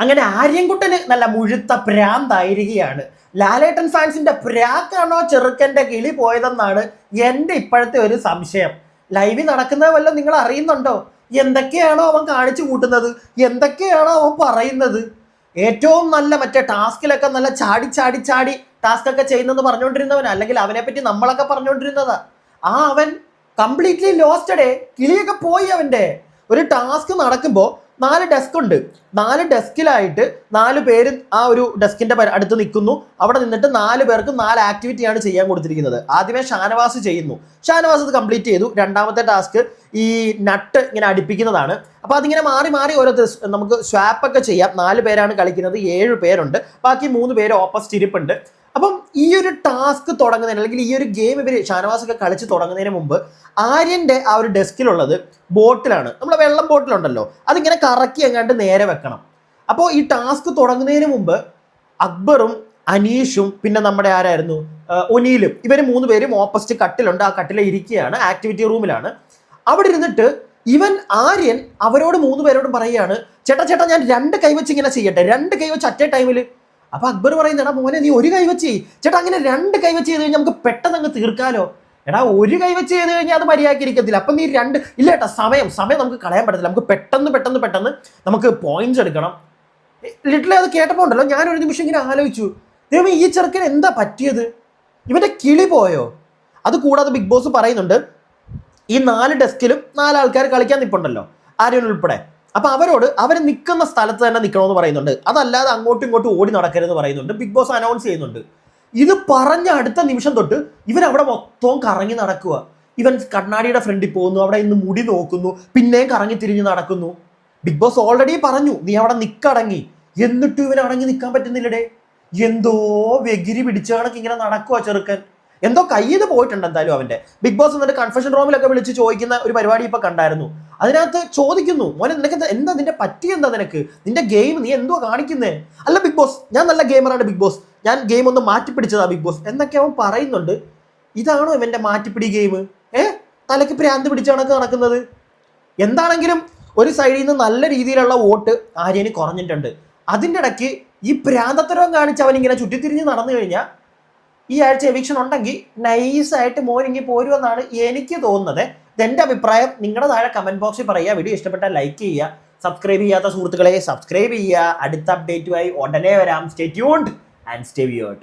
അങ്ങനെ ആര്യൻകുട്ടന് നല്ല മുഴുത്ത പ്രാന്തായിരിക്കുകയാണ്. ലാലേട്ടൻ ഫാൻസിന്റെ പ്രാക്കാണോ ചെറുക്കന്റെ കിളി പോയതെന്നാണ് എന്റെ ഇപ്പോഴത്തെ ഒരു സംശയം. ലൈവിൽ നടക്കുന്നത് വല്ലതും നിങ്ങൾ അറിയുന്നുണ്ടോ? എന്തൊക്കെയാണോ അവൻ കാണിച്ചു കൂട്ടുന്നത്? എന്തൊക്കെയാണോ അവൻ പറയുന്നത്? ഏറ്റവും നല്ല മറ്റേ ടാസ്കിലൊക്കെ നല്ല ചാടി ചാടി ചാടി ടാസ്ക് ഒക്കെ ചെയ്യുന്നെന്ന് പറഞ്ഞുകൊണ്ടിരുന്നവൻ അല്ലെങ്കിൽ അവനെ പറ്റി നമ്മളൊക്കെ പറഞ്ഞുകൊണ്ടിരുന്നതാ. ആ അവൻ കംപ്ലീറ്റ്ലി ലോസ്റ്റഡേ കിളിയൊക്കെ പോയി അവന്റെ. ഒരു ടാസ്ക് നടക്കുമ്പോൾ നാല് ഡെസ്ക് ഉണ്ട്. നാല് ഡെസ്കിലായിട്ട് നാല് പേര് ആ ഒരു ഡെസ്കിന്റെ അടുത്ത് നിൽക്കുന്നു. അവിടെ നിന്നിട്ട് നാല് പേർക്ക് നാല് ആക്ടിവിറ്റിയാണ് ചെയ്യാൻ കൊടുത്തിരിക്കുന്നത്. ആദ്യമേ ഷാനവാസ് ചെയ്യുന്നു. ഷാനവാസ് ഇത് കംപ്ലീറ്റ് ചെയ്തു. രണ്ടാമത്തെ ടാസ്ക് ഈ നട്ട് ഇങ്ങനെ അടുപ്പിക്കുന്നതാണ്. അപ്പോൾ അതിങ്ങനെ മാറി മാറി ഓരോ നമുക്ക് സ്വാപ്പൊക്കെ ചെയ്യാം. നാല് പേരാണ് കളിക്കുന്നത്. ഏഴ് പേരുണ്ട്. ബാക്കി മൂന്ന് പേര് ഓപ്പസ് ഇരിപ്പുണ്ട്. ഈ ഒരു ടാസ്ക് തുടങ്ങുന്നതിന് അല്ലെങ്കിൽ ഈ ഒരു ഗെയിം ഇവർ ഷാനവാസ് ഒക്കെ കളിച്ച് തുടങ്ങുന്നതിന് മുമ്പ് ആര്യന്റെ ആ ഒരു ഡെസ്കിലുള്ളത് ബോട്ടിലാണ്. നമ്മുടെ വെള്ളം ബോട്ടിലുണ്ടല്ലോ. അതിങ്ങനെ കറക്കി എങ്ങാണ്ട് നേരെ വെക്കണം. അപ്പോൾ ഈ ടാസ്ക് തുടങ്ങുന്നതിന് മുമ്പ് അക്ബറും അനീഷും പിന്നെ നമ്മുടെ ആരായിരുന്നു? ഒനീലും. ഇവർ മൂന്ന് പേരും ഓപ്പോസിറ്റ് കട്ടിലുണ്ട്. ആ കട്ടിലെ ഇരിക്കുകയാണ്. ആക്ടിവിറ്റി റൂമിലാണ് അവിടെ ഇരുന്നിട്ട് ഇവൻ ആര്യൻ അവരോട് മൂന്ന് പേരോടും പറയുകയാണ് ചേട്ടാ ചേട്ടാ ഞാൻ രണ്ട് കൈവച്ച് ഇങ്ങനെ ചെയ്യട്ടെ. രണ്ട് കൈവച്ച് അറ്റേ ടൈമിൽ അപ്പൊ അക്ബർ പറയുന്നത് എടാ മോനെ നീ ഒരു കൈവച്ച്. ചെയ്യ് ചേട്ടാ അങ്ങനെ രണ്ട് കൈവച്ച് ചെയ്ത് കഴിഞ്ഞാൽ നമുക്ക് പെട്ടെന്ന് അങ്ങ് തീർക്കാലോ? എടാ ഒരു കൈവച്ച് ചെയ്ത് കഴിഞ്ഞാൽ അത് മര്യാദയ്ക്ക് അപ്പം നീ രണ്ട് ഇല്ല ഏട്ടാ സമയം സമയം നമുക്ക് കളയാൻ പറ്റത്തില്ല. നമുക്ക് പെട്ടെന്ന് പെട്ടെന്ന് പെട്ടെന്ന് നമുക്ക് പോയിന്റ്സ് എടുക്കണം. ലിറ്റിൽ അത് കേട്ടപ്പോൾ ഉണ്ടല്ലോ ഞാൻ ഒരു നിമിഷം ഇങ്ങനെ ആലോചിച്ചു. ദൈവം ഈ ചെറുക്കൻ എന്താ പറ്റിയത്? ഇവന്റെ കിളി പോയോ? അത് കൂടാതെ ബിഗ് ബോസ് പറയുന്നുണ്ട് ഈ നാല് ഡെസ്കിലും നാല് ആൾക്കാർ കളിക്കാൻ നിപ്പുണ്ടല്ലോ ആര്യൻ ഉൾപ്പെടെ അപ്പൊ അവരോട് അവർ നിൽക്കുന്ന സ്ഥലത്ത് തന്നെ നിൽക്കണമെന്ന് പറയുന്നുണ്ട്. അതല്ലാതെ അങ്ങോട്ടും ഇങ്ങോട്ടും ഓടി നടക്കരുതെന്ന് പറയുന്നുണ്ട്. ബിഗ് ബോസ് അനൗൺസ് ചെയ്യുന്നുണ്ട്. ഇത് പറഞ്ഞ അടുത്ത നിമിഷം തൊട്ട് ഇവൻ അവിടെ മൊത്തവും കറങ്ങി നടക്കുക. ഇവൻ കണ്ണാടിയുടെ ഫ്രണ്ടിൽ പോകുന്നു. അവിടെ ഇന്ന് മുടി നോക്കുന്നു. പിന്നെയും കറങ്ങി തിരിഞ്ഞ് നടക്കുന്നു. ബിഗ് ബോസ് ഓൾറെഡി പറഞ്ഞു നീ അവിടെ നിക്കടങ്ങി. എന്നിട്ടും ഇവൻ അടങ്ങി നിൽക്കാൻ പറ്റുന്നില്ലടേ. എന്തോ വെഗിരി പിടിച്ച കണക്ക് ഇങ്ങനെ നടക്കുക ചെറുക്കൻ. എന്തോ കയ്യിൽ പോയിട്ടുണ്ട് എന്തായാലും അവന്റെ ബിഗ് ബോസ് എന്നിട്ട് കൺഫെഷൻ റൂമിലൊക്കെ വിളിച്ച് ചോദിക്കുന്ന ഒരു പരിപാടി ഇപ്പൊ കണ്ടായിരുന്നു. അതിനകത്ത് ചോദിക്കുന്നു മോനെ നിനക്ക് എന്താ- നിന്റെ പറ്റി എന്താ നിനക്ക്? നിന്റെ ഗെയിം നീ എന്തോ കാണിക്കുന്നേ? അല്ല ബിഗ് ബോസ് ഞാൻ നല്ല ഗെയിമറാണ് ബിഗ് ബോസ് ഞാൻ ഗെയിം ഒന്ന് മാറ്റിപ്പിടിച്ചതാ ബിഗ് ബോസ് എന്നൊക്കെ അവൻ പറയുന്നുണ്ട്. ഇതാണോ ഇവന്റെ മാറ്റിപ്പിടി ഗെയിം ഏ? തലയ്ക്ക് പ്രാന്ത് പിടിച്ച കണക്ക് നടക്കുന്നത്. എന്താണെങ്കിലും ഒരു സൈഡിൽ നിന്ന് നല്ല രീതിയിലുള്ള വോട്ട് ആര്യന് കുറഞ്ഞിട്ടുണ്ട്. അതിന്റെ ഇടയ്ക്ക് ഈ പ്രാന്തത്തരം കാണിച്ച് അവൻ ഇങ്ങനെ ചുറ്റിത്തിരിഞ്ഞ് നടന്നു കഴിഞ്ഞാൽ ഈ ആഴ്ച എവിക്ഷൻ ഉണ്ടെങ്കിൽ നൈസായിട്ട് മോനിങ്ങി പോരുമെന്നാണ് എനിക്ക് തോന്നുന്നത്. ഇതെന്റെ അഭിപ്രായം. നിങ്ങളുടെ താഴെ കമന്റ് ബോക്സിൽ പറയുക. വീഡിയോ ഇഷ്ടപ്പെട്ടാൽ ലൈക്ക് ചെയ്യുക. സബ്സ്ക്രൈബ് ചെയ്യാത്ത സുഹൃത്തുക്കളെ സബ്സ്ക്രൈബ് ചെയ്യുക. അടുത്ത അപ്ഡേറ്റുമായി ഉടനെ വരാം. Stay tuned and stay weird